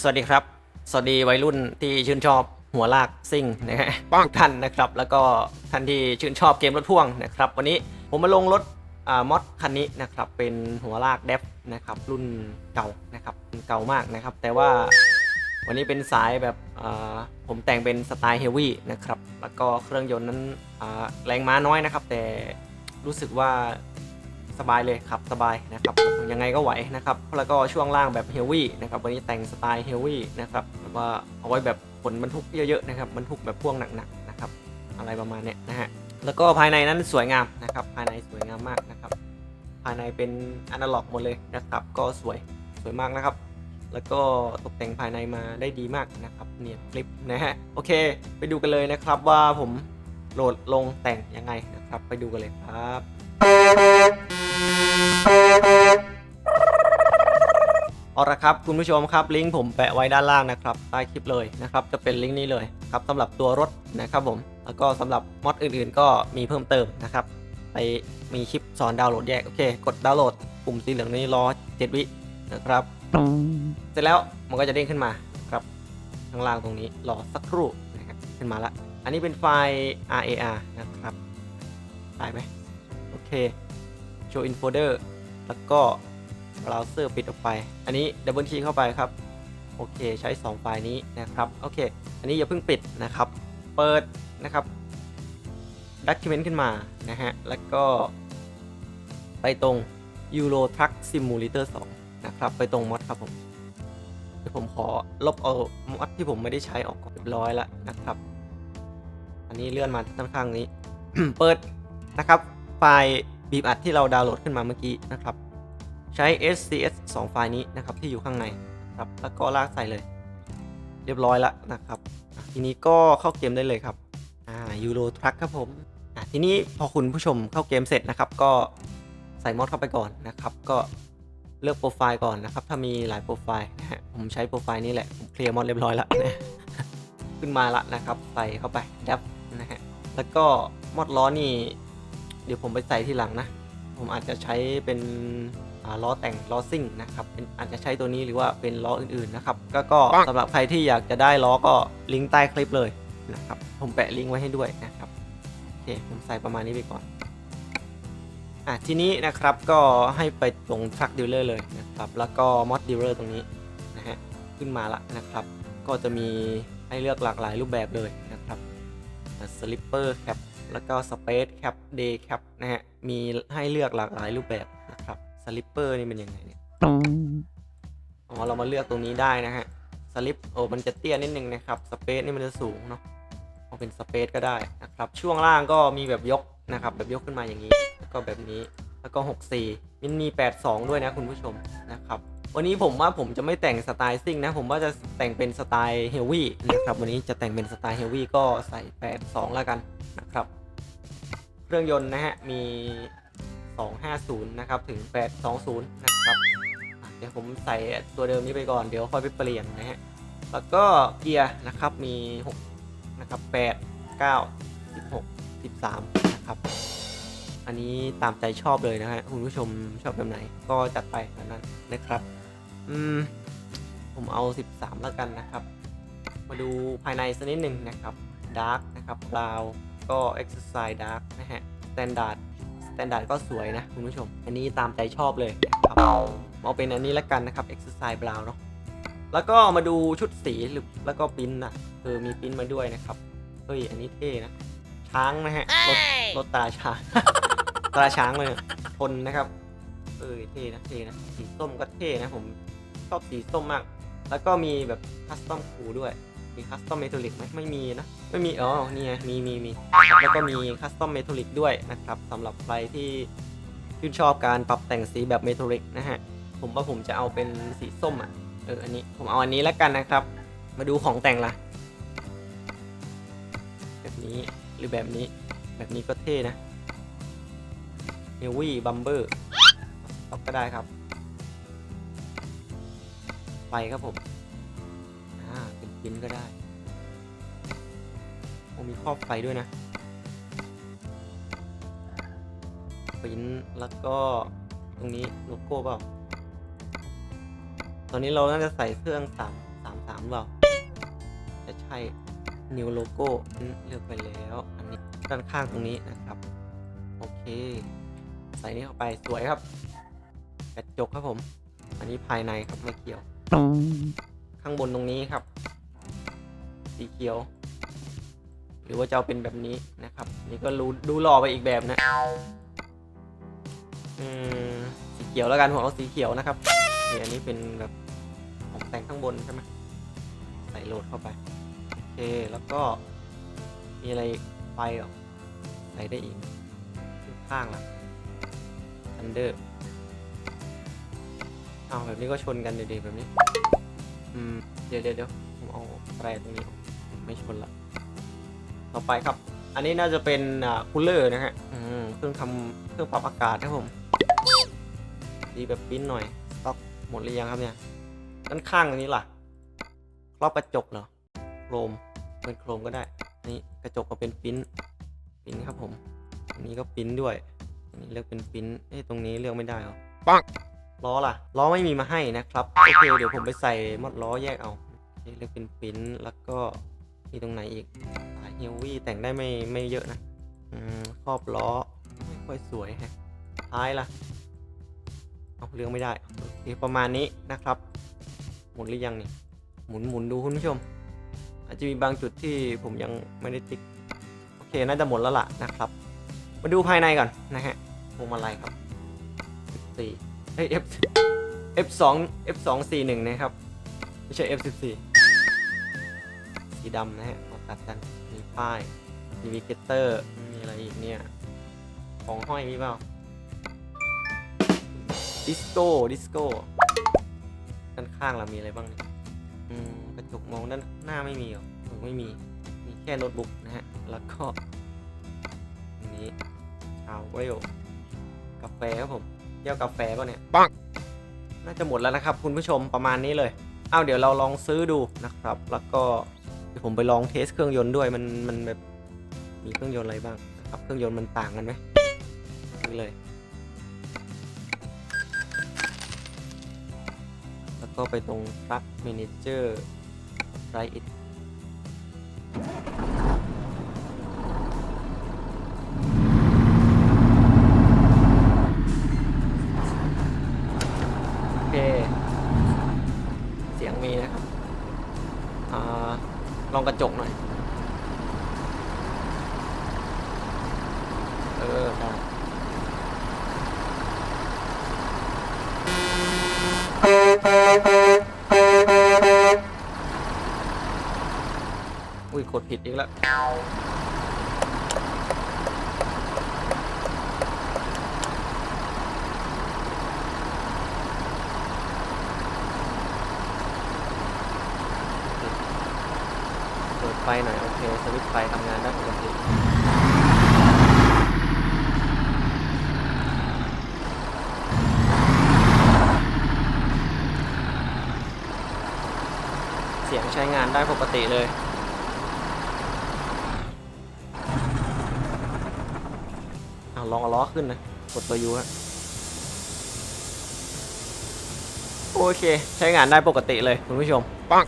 สวัสดีครับ สวัสดีวัยรุ่นที่ชื่นชอบหัวลากซิ่งนะฮะทุกท่านนะครับ แล้วก็ท่านที่ชื่นชอบเกมรถพ่วงนะครับ วันนี้ผมมาลงรถอ่ามอดคันนี้นะครับ เป็นหัวลากเดฟนะครับ รุ่นเก่านะครับเก่ามากนะครับ แต่ว่าวันนี้เป็นสายแบบอ่าผมแต่งเป็นสไตล์เฮฟวี่นะครับ แล้วก็เครื่องยนต์นั้นอ่าแรงม้าน้อยนะครับ แต่รู้สึกว่า สบายเลยขับสบายนะครับยังไงก็ไหวนะครับแล้วก็ช่วงล่างแบบเฮลวี่นะครับวันนี้แต่งสไตล์เฮลวี่นะครับแบบว่าเอาไว้แบบขนบรรทุกเยอะๆนะครับบรรทุกแบบพ่วงหนักๆนะครับอะไรประมาณเนี้ยนะฮะแล้วก็ภายในนั้นสวยงามนะครับภายในสวยงามมากนะครับภายในเป็นอนาล็อกหมดเลยนะครับก็สวยสวยมากนะครับ แล้วก็ตกแต่งภายในมาได้ดีมากนะครับเนี่ยคลิปนะฮะโอเค ไปดูกันเลยนะครับว่าผมโหลดลงแต่งยังไงนะครับ ไปดูกันเลยครับ เอาละครับคุณผู้ชมครับลิงก์ผมแปะไว้ด้านล่างนะครับใต้คลิปเลยนะครับจะเป็นลิงก์นี้เลยครับสำหรับตัวรถนะครับผมแล้วก็สำหรับมอดอื่นๆ ก็มีเพิ่มเติมนะครับไปมีคลิปสอนดาวน์โหลดแยกโอเค กดดาวน์โหลดปุ่มสีเหลืองนี้รอ7วินะครับเสร็จแล้วมันก็จะเด้งขึ้นมาครับข้างล่างตรงนี้รอสักครู่นะครับขึ้นมาละอันนี้เป็นไฟล์ RAR นะครับได้ไหมโอเค show in folder แล้วก็ browser ปิดออกไป อันนี้ดับเบิลคลิกเข้าไปครับ โอเค ใช้ 2 ไฟล์นี้นะครับ โอเค อันนี้อย่าเพิ่งปิดนะครับ เปิดนะครับ document ขึ้นมานะฮะ แล้วก็ ไปตรง Euro Truck Simulator 2 นะครับ ไปตรงมอดครับผมเดี๋ยวผมขอลบเอามอดที่ผมไม่ได้ใช้ออกก่อนเรียบร้อยแล้วนะครับ อันนี้เลื่อนมาด้านข้างนี้ เปิดนะครับ ไฟล์ บีบอัดที่เราดาวน์โหลดขึ้นมาเมื่อกี้นะครับ ใช้ SCS 2 ไฟล์นี้นะครับที่อยู่ข้างในครับแล้วก็ลากใส่เลย เรียบร้อยแล้วนะครับ ทีนี้ก็เข้าเกมได้เลยครับอ่า Euro Truck ครับผมอะทีนี้พอคุณผู้ชมเข้าเกมเสร็จนะครับ ก็ใส่มอดเข้าไปก่อนนะครับ ก็เลือกโปรไฟล์ก่อนนะครับ ถ้ามีหลายโปรไฟล์นะฮะผมใช้โปรไฟล์นี้แหละผมเคลียร์มอดเรียบร้อยแล้วนะขึ้นมาละนะครับ ใส่เข้าไปดับนะฮะแล้วก็มอดล้อนี่ เดี๋ยวผมไปใส่ทีหลังนะ ผมอาจจะใช้เป็นอ่าล้อแต่งล้อซิ่งนะครับเป็นอาจจะใช้ตัวนี้หรือว่าเป็นล้ออื่นๆนะครับ ก็ก็สำหรับใครที่อยากจะได้ล้อก็ลิงก์ใต้คลิปเลยนะครับ ผมแปะลิงก์ไว้ให้ด้วยนะครับโอเคผมใส่ประมาณนี้ไปก่อนอะทีนี้นะครับก็ให้ไปตรง truck dealer เลยนะครับแล้วก็ mod dealer ตรงนี้นะฮะขึ้นมาละนะครับ ก็จะมีให้เลือกหลากหลายรูปแบบเลยนะครับสลิปเปอร์แคป แล้วก็สเปซแคปเดย์แคปนะฮะ มีให้เลือกหลากหลายรูปแบบนะครับสลิปเปอร์นี่เป็นยังไงเนี่ยอ๋อ เรามาเลือกตรงนี้ได้นะฮะสลิปโอ้มันจะเตี้ยนิดนึงนะครับสเปซนี่มันจะสูงเนาะเอาเป็นสเปซก็ได้นะครับ ช่วงล่างก็มีแบบยกนะครับ แบบยกขึ้นมาอย่างนี้ แล้วก็แบบนี้ แล้วก็ 64 มันมี 82 ด้วยนะคุณผู้ชมนะครับวันนี้ผมว่าผมจะไม่แต่งสไตล์ซิ่งนะ ผมว่าจะแต่งเป็นสไตล์เฮลวี่นะครับ วันนี้จะแต่งเป็นสไตล์เฮลวี่ก็ใส่ 82 แล้วกันนะครับ เครื่องยนต์นะฮะ มี 250 นะครับ ถึง 820 นะครับ เดี๋ยวผมใส่ตัวเดิมนี้ไปก่อน เดี๋ยวค่อยไปเปลี่ยนนะฮะ แล้วก็เกียร์นะครับ มี 6 นะครับ 8 9 16 13 นะครับ อันนี้ตามใจชอบเลยนะฮะ คุณผู้ชมชอบแบบไหน ก็จัดไปแบบนั้นนะครับ อืม ผมเอา 13 แล้วกันนะครับ มาดูภายในสักนิดหนึ่งนะครับ Dark นะครับ Brown ก็ Exercise Dark นะฮะ Standard Standard ก็สวยนะคุณผู้ชม อันนี้ตามใจชอบเลยนะครับเอาเป็นอันนี้แล้วกันนะครับ Exercise Brown เนาะแล้วก็มาดูชุดสีหรือแล้วก็ปริ้นนะเออมีปริ้นมาด้วยนะครับ เฮ้ย อันนี้เท่นะ ช้างนะฮะรถรถตราช้างตราช้างเลยทนนะครับ เออเท่นะเท่นะ สีส้มก็เท่นะผมชอบสีส้มมาก แล้วก็มีแบบคัสตอมคูด้วย มีคัสตอมเมทัลลิกไหมไม่มีนะ ไม่มี อ๋อ นี่ไง มีมีมีแล้วก็มีคัสตอมเมทัลลิกด้วยนะครับสำหรับใครที่ชื่นชอบการปรับแต่งสีแบบเมทัลลิกนะฮะ ผมว่าผมจะเอาเป็นสีส้มอะ เออ อันนี้ ผมเอาอันนี้แล้วกันนะครับ มาดูของแต่งละแบบนี้ หรือแบบนี้ แบบนี้ก็เท่นะเฮวี่บัมเบอร์ก็ได้ครับไฟครับผม อ่า เป็นปิ้นก็ได้โอ้มีครอบไฟด้วยนะปิ้นแล้วก็ตรงนี้โลโก้เปล่า ตอนนี้เราน่าจะใส่เครื่องสามสามสามเปล่าจะใช่ new logo เลือกไปแล้ว อันนี้ด้านข้างตรงนี้นะครับ โอเค ใส่นี่เข้าไปสวยครับ กระจกครับผม อันนี้ภายในครับไม่เกี่ยว ข้างบนตรงนี้ครับ สีเขียว หรือว่าจะเอาเป็นแบบนี้นะครับ นี่ก็รู้ดูหล่อไปอีกแบบนะอืมสีเขียวแล้วกันผมเอาสีเขียวนะครับนี่อันนี้เป็นแบบของแต่งข้างบนใช่ไหมใส่โหลดเข้าไปโอเคแล้วก็มีอะไรไฟเหรอใส่ได้อีกข้างล่ะทันเดอร์เอาแบบนี้ก็ชนกันดีๆแบบนี้ อืมเดี๋ยวเดี๋ยวเดี๋ยวผมเอาแปรตรงนี้ออกไม่ชนละ ต่อไปครับ อันนี้น่าจะเป็นอ่าคูลเลอร์นะฮะอืมเครื่องทำเครื่องปรับอากาศครับผม ดีแบบปริ้นหน่อยสต็อกหมดหรือยังครับเนี่ยด้านข้างอันนี้ล่ะรอบกระจกเหรอโครมเป็นโครมก็ได้ นี่กระจกก็เป็นปริ้นปริ้นครับผม อันนี้ก็ปริ้นด้วย อันนี้เลือกเป็นปริ้นเอ้ยตรงนี้เลือกไม่ได้เหรอปัง ล้อล่ะ ล้อไม่มีมาให้นะครับ โอเค เดี๋ยวผมไปใส่มอดล้อแยกเอาเคเลือกเป็นปิ้นแล้วก็มีตรงไหนอีกเฮลวี่แต่งได้ไม่ไม่เยอะนะอืมครอบล้อไม่ค่อยสวยฮะท้ายล่ะ เอาเรื่องไม่ได้โอเคประมาณนี้นะครับ หมุนหรือยังนี่หมุนหมุนดูคุณผู้ชม อาจจะมีบางจุดที่ผมยังไม่ได้ติ๊กโอเคน่าจะหมดแล้วล่ะนะครับ มาดูภายในก่อนนะฮะพวงมาลัยครับ14 เฮ้ย F F2 F2 41นะครับ ไม่ใช่ F14 สีดำนะฮะมาตัดกัน มีป้ายมีวิกเกเตอร์ มีอะไรอีกเนี่ย ของห้อยมีเปล่า ดิสโก้ ดิสโก้ ด้านข้างเรามีอะไรบ้างเนี่ยอืมกระจกมองด้านหน้าไม่มีหรอไม่มี มีแค่โน้ตบุ๊กนะฮะ แล้วก็นี้ชาวเวลกาแฟครับผม แก้วกาแฟป่ะเนี่ยปังน่าจะหมดแล้วนะครับ คุณผู้ชมประมาณนี้เลยเอาเดี๋ยวเราลองซื้อดูนะครับ แล้วก็เดี๋ยวผมไปลองเทสเครื่องยนต์ด้วยมันมันแบบมีเครื่องยนต์อะไรบ้างนะครับเครื่องยนต์มันต่างกันไหมซื้อเลย แล้วก็ไปตรง Truck Manager Write it กระจกหน่อย เออครับอุ้ยกดผิดอีกแล้ว เปิดไฟหน่อย โอเค สวิตช์ไฟทำงานได้ปกติเสียงใช้งานได้ปกติเลยอลองเอาล้อขึ้นนะ กดตัวยูฮะโอเค ใช้งานได้ปกติเลยคุณผู้ชมปัง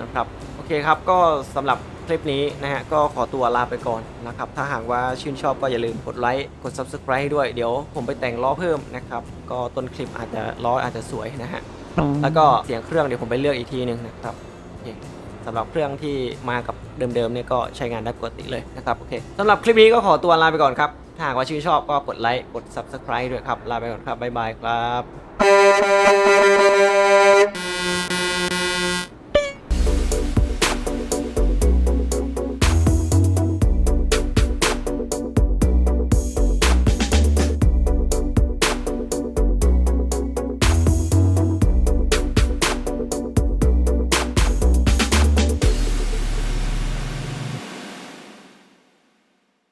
นะครับ โอเคครับ ก็สำหรับ ลิปนี้นะฮะก็ขอตัวลาไปก่อนนะครับ ถ้าหากว่าชื่นชอบก็อย่าลืมกดไลค์กด Subscribe ให้ด้วยเดี๋ยวผมไปแต่งล้อเพิ่มนะครับ ก็ต้นคลิปอาจจะล้ออาจจะสวยนะฮะแล้วก็เสียงเครื่องเดี๋ยวผมไปเลือกอีกทีหนึ่งนะครับสำหรับเครื่องที่มากับเดิมๆเนี่ยก็ใช้งานได้ปกติเลยนะครับโอเคสำหรับคลิปนี้ก็ขอตัวลาไปก่อนครับถ้าหากว่าชื่นชอบก็กดไลค์กด Subscribe ด้วยครับลาไปก่อนครับบ๊ายบายครับ